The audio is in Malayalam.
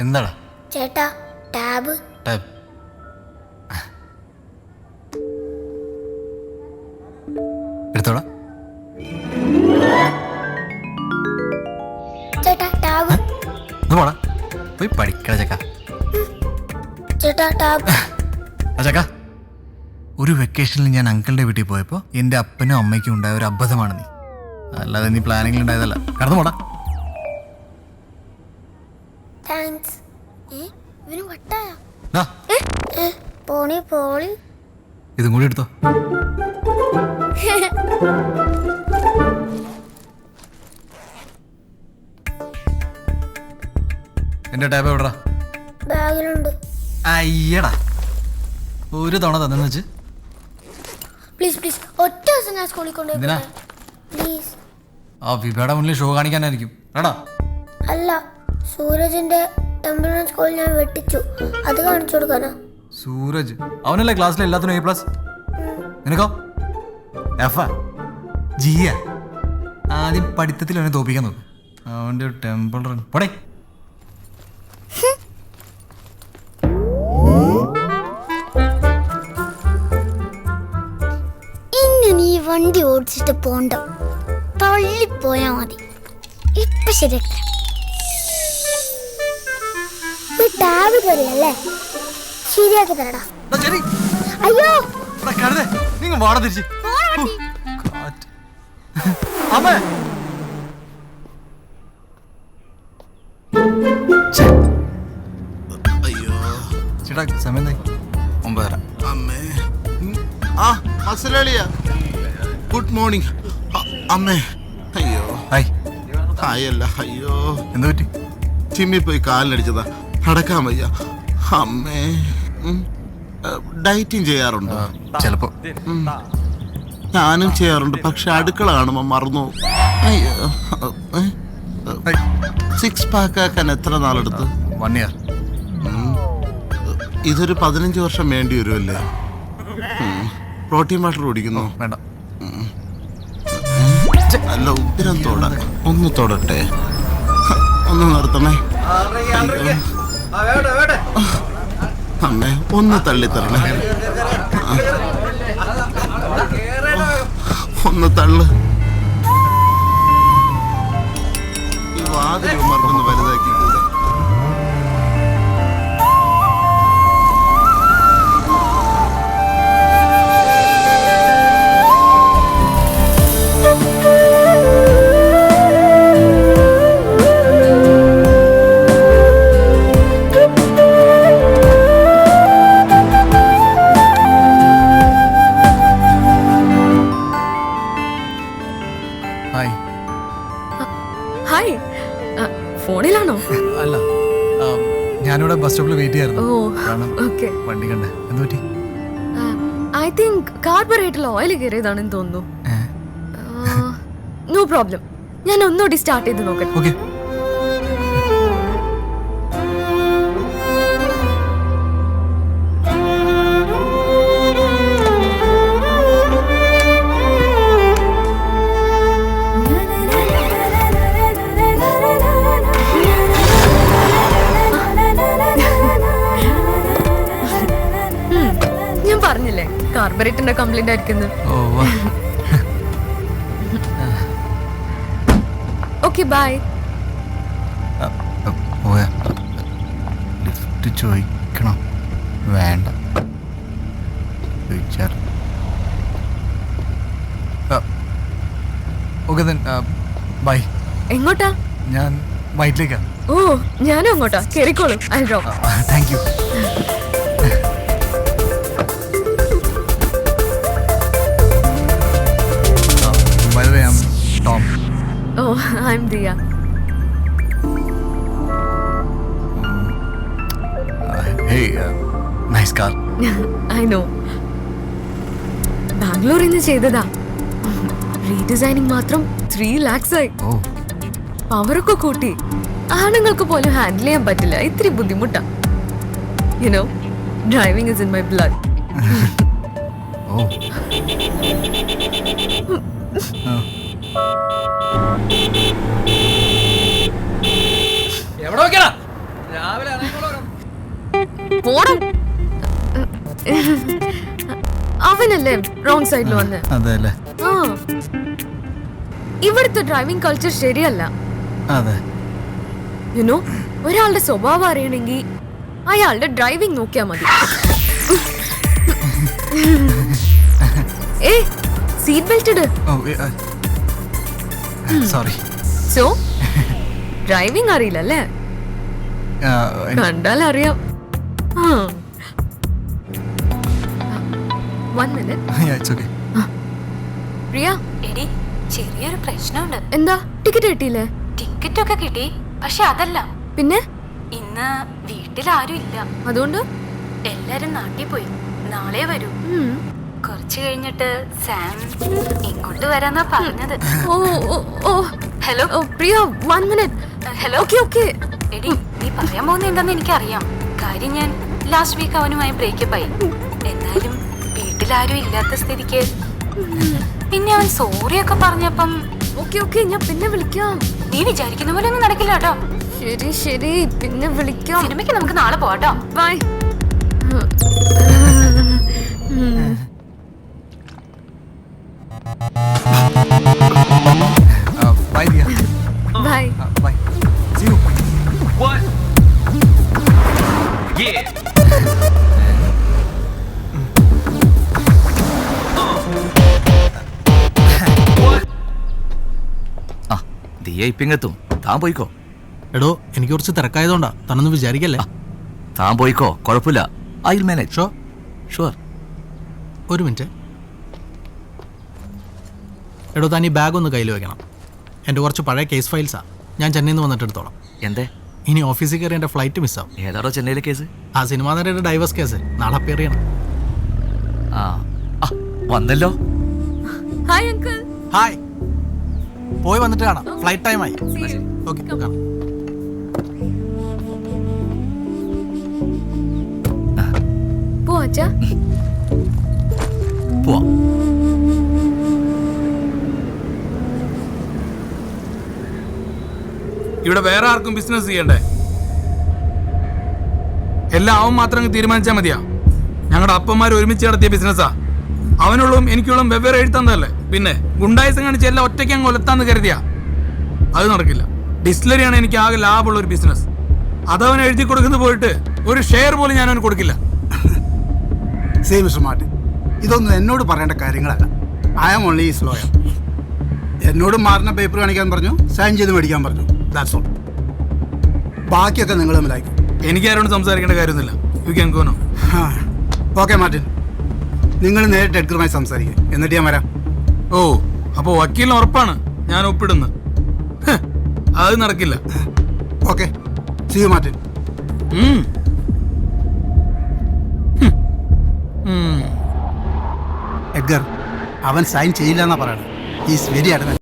എന്താടാ ചേട്ടാ ടാബ്. ടാബ്. എടുത്തോടാ ചേട്ടാ ടാബ്. പോടാ പോയി പഠിക്കണ ചക്ക. ചേട്ടാ ടാബ്. ചക്ക. ഒരു വെക്കേഷനിൽ ഞാൻ അങ്കിളിന്റെ വീട്ടിൽ പോയപ്പോൾ എന്റെ അപ്പനും അമ്മയ്ക്കും ഉണ്ടായ ഒരു അബദ്ധമാണ് നീ. അല്ലാതെ നീ പ്ലാനിങ്ങിൽ ഉണ്ടായതല്ല. കടന്നു പോടാ. താങ്ക്സ് ഇവന് വട്ടായ? പോണി പോളി. ഇതും കൂടി എടുത്തോ. എന്റെ ടാബ് എവിടാ ബാഗിലുണ്ട്. അയ്യടാ. ഒരു തവണ തന്നെന്ന് വെച്ച്. പ്ലീസ് പ്ലീസ് ഒറ്റ ദിവസം ഞാൻ സ്കൂളിൽ എന്തിനാ? കൊണ്ടുപോയി പ്ലീസ് ആ വിഭയുടെ മുന്നിൽ ഷോ കാണിക്കാനായിരിക്കും. എടാ. അല്ല. സൂരജിന്റെ എംബുലൻസ് കോൾ ഞാൻ വെട്ടിച്ചു. അത് കാണിച്ചു കൊടുക്കാനാ. സൂരജ്. അവനല്ലേ ക്ലാസ്സിലെ എല്ലാത്തിനും എ പ്ലസ് നിനക്കോ? എഫ് ജിയ ആദ്യം പഠിത്തത്തിൽ അവനെ തോപ്പിക്കാൻ നോക്കും. അവന്റെ ടെമ്പിൾ റൺ പോടേ. ഇങ്ങനെ ഈ വണ്ടി ഓടിച്ചിട്ട് പോണ്ട. തള്ളിപ്പോയാ മതി. ഇപ്പൊ ശരിയാക്കി. ടാബ് കയറിയല്ലേ ശരിയാക്കി തരടാ. ശരി. അയ്യോ! നിങ്ങൾ വാട തിരിച്ച്. കാറ്റ്. അമ്മേ. ചേട്ടാ സമയം ഒമ്പതര. അമ്മേ. ആ മസലാളിയ ഗുഡ് മോർണിംഗ്. അമ്മേ. അയ്യോ. ഹായ്. ഹായല്ല അയ്യോ. എന്ത് പറ്റി ചിമ്മി പോയി കാലിനടിച്ചതാ. നടക്കാൻ വയ്യ. അമ്മേ. ഡയറ്റും ചെയ്യാറുണ്ട്? ചിലപ്പോ. ഞാനും ചെയ്യാറുണ്ട്. പക്ഷെ അടുക്കള കാണുമ്പോ മറന്നു അയ്യോ. സിക്സ് പാക്ക് ആക്കാൻ എത്ര നാളെടുത്ത്? വൺ ഇയർ ഇതൊരു പതിനഞ്ച് വർഷം വേണ്ടി വരുമല്ലേ പ്രോട്ടീൻ വാട്ടർ കുടിക്കുന്നു? വേണ്ട. നല്ല ഉഗ്രം തൊട ഒന്ന് തൊടട്ടെ. ഒന്ന് നിർത്തണേ. അയ്യോ. അമ്മേ ഒന്ന് തള്ളിത്തരണേ. ഒന്ന് തള്ളു. ഈ വാതിൽ മറന്ന് ഞാനിവിടെ ബസ് സ്റ്റോപ്പിൽ വെയിറ്റ് ഓ ചെയ്യായിരുന്നു. കാരണം ഓക്കെ വണ്ടി കണ്ടേ. എന്ത് പറ്റി? ഐ തിങ്ക് കാർബറേറ്ററിൽ ഓയിൽ കയറിയതാണെന്ന് തോന്നുന്നു. നോ പ്രോബ്ലം ഞാൻ ഒന്നുകൂടി സ്റ്റാർട്ട് ചെയ്ത് നോക്കട്ടെ. ഓക്കെ കാർബറേറ്ററിന്റെ കംപ്ലൈന്റ് ആയിരിക്കുന്നു. ഓക്കെ ബൈ ലിഫ്റ്റ് ചോദിക്കണം. വേണ്ട. ചോദിച്ചാൽ. ഓക്കെ ബൈ എങ്ങോട്ടാ? ഞാൻ വൈറ്റിലേക്കാ. ഓ ഞാനും അങ്ങോട്ടാ. കേറിക്കോളൂ. I drop thank you I'm Diya hey nice car I know ബാംഗ്ലൂരിൽ നിന്ന് ചെയ്തതാ. റീഡിസൈനിങ് മാത്രം ത്രീ ലാക്സ് ആയി. പവറൊക്കെ കൂട്ടി. ആണുങ്ങൾക്ക് പോലും ഹാൻഡിൽ ചെയ്യാൻ പറ്റില്ല. ഇത്തിരി ബുദ്ധിമുട്ടാ. You know driving is in my blood oh. Wrong സൈഡിൽ വന്ന്. അതെ അല്ലേ ആ. ഇവിടുത്തെ ഡ്രൈവിംഗ് കൾച്ചർ ശരിയല്ല. അതെ. യുനോ ഒരാളുടെ സ്വഭാവം അറിയണമെങ്കിൽ അയാളുടെ ഡ്രൈവിംഗ് നോക്കിയാ മതി. ഏ സീറ്റ് ബെൽറ്റ് ഇട്. സോറി സോ ഡ്രൈവിംഗ് അറിയില്ലല്ലേ? കണ്ടാൽ അറിയാം one minute it's okay Priya എടി ചെറിയൊരു പ്രശ്നമുണ്ട്. എന്താ? ടിക്കറ്റ് കിട്ടിയില്ലേ? ടിക്കറ്റ് ഒക്കെ കിട്ടി പക്ഷെ അതല്ല. പിന്നെ? ഇന്ന് വീട്ടിൽ ആരും ഇല്ല അതുകൊണ്ട്? എല്ലാരും നാട്ടിൽ പോയി. നാളെ വരൂ. കുറച്ച് കഴിഞ്ഞിട്ട് സാം ഇങ്ങോട്ട് വരാന്നാ പറഞ്ഞത്. ഓ ഓ hello? Priya one minute hello? Okay okay എടി നീ പറയാൻ പോകുന്ന എന്താന്ന് എനിക്കറിയാം. കാര്യം ഞാൻ ലാസ്റ്റ് വീക്ക് അവനുമായി ബ്രേക്കപ്പ് ആയി. എന്നാലും വീട്ടിലാരും ഇല്ലാത്ത സ്ഥിതിക്ക്. പിന്നെ അവൻ സോറി ഒക്കെ പറഞ്ഞപ്പം ഓക്കെ ഓക്കെ ഞാൻ പിന്നെ വിളിക്കാം. നീ വിചാരിക്കുന്ന പോലെ ഒന്നും നടക്കില്ല കേട്ടോ. ശരി ശരി പിന്നെ വിളിക്കാം. സിനിമയ്ക്ക് നമുക്ക് നാളെ പോവാട്ടോ. ബൈ. What? ദിയ ഇപ്പിങ്ങെത്തും. താൻ പോയിക്കോ. എടോ എനിക്ക് കുറച്ച് തിരക്കായതുകൊണ്ടാ. തന്നൊന്നും വിചാരിക്കല്ലേ? താൻ പോയിക്കോ. കുഴപ്പമില്ല. ഐ മാനേജ് ഷോ ഷുവർ ഒരു മിനിറ്റ്. എടോ താൻ ഈ ബാഗ് ഒന്ന് കയ്യിൽ വെക്കണം. എന്റെ കുറച്ച് പഴയ കേസ് ഫയൽസാ ഞാൻ ചെന്നൈയിൽ നിന്ന് വന്നിട്ട് എടുത്തോളാം. എന്തേ? ഇനി ഓഫീസിൽ കയറി എന്റെ ഫ്ലൈറ്റ് മിസ്സാവും ഏതാടോ ചെന്നൈയിലെ കേസ് ആ സിനിമാ നടയുടെ ഡൈവേഴ്സ് കേസ് നാളെ പേറിയണം ആ ആ, വന്നല്ലോ. ഹായ് അങ്കിൾ ഹായ് പോയി വന്നിട്ട് കാണാം. ഫ്ലൈറ്റ് ടൈം ആയി. ഓക്കെ കാണാം. പോവാം ഇവിടെ വേറെ ആർക്കും ബിസിനസ് ചെയ്യണ്ടേ? എല്ലാം അവൻ മാത്രം തീരുമാനിച്ചാ തീരുമാനിച്ചാൽ മതിയാ. ഞങ്ങളുടെ അപ്പന്മാർ ഒരുമിച്ച് നടത്തിയ ബിസിനസ്സാ അവനുള്ളതും എനിക്കുള്ളതും വെവ്വേറെ എഴുത്തന്നതല്ലേ പിന്നെ ഗുണ്ടായസം കാണിച്ച് എല്ലാം ഒറ്റയ്ക്ക് അങ്ങ് ഒലത്താന്ന് കരുതിയാ? അത് നടക്കില്ല. ഡിസ്ലറിയാണ് എനിക്ക് ആകെ ലാഭമുള്ള ഒരു ബിസിനസ് അതവൻ എഴുതി കൊടുക്കുന്നത് പോയിട്ട് ഒരു ഷെയർ പോലും ഞാൻ അവന് കൊടുക്കില്ല. സേ മിസ്റ്റർ മാർട്ടിൻ ഇതൊന്നും എന്നോട് പറയേണ്ട കാര്യങ്ങളല്ല. I am only his lawyer എന്നോട് മാറിന പേപ്പർ കാണിക്കാൻ പറഞ്ഞു സൈൻ ചെയ്ത് മേടിക്കാൻ പറഞ്ഞു. ദാറ്റ്സ് ഓൾ ബാക്കിയൊക്കെ നിങ്ങൾ തമ്മിലായിരിക്കും. എനിക്ക് ആരോടും സംസാരിക്കേണ്ട കാര്യമൊന്നുമില്ല. You can go no okay Martin നിങ്ങൾ നേരിട്ട് എഡ്ഗറുമായി സംസാരിക്കുക എന്നിട്ട് ഞാൻ വരാം. ഓ അപ്പോൾ വക്കീലിന് ഉറപ്പാണ് ഞാൻ ഒപ്പിടുന്നത് ഹ്, അത് നടക്കില്ല. Okay see you Martin. Edgar അവൻ സൈൻ ചെയ്യില്ല എന്നാ പറയണം. Is very അഡമൻ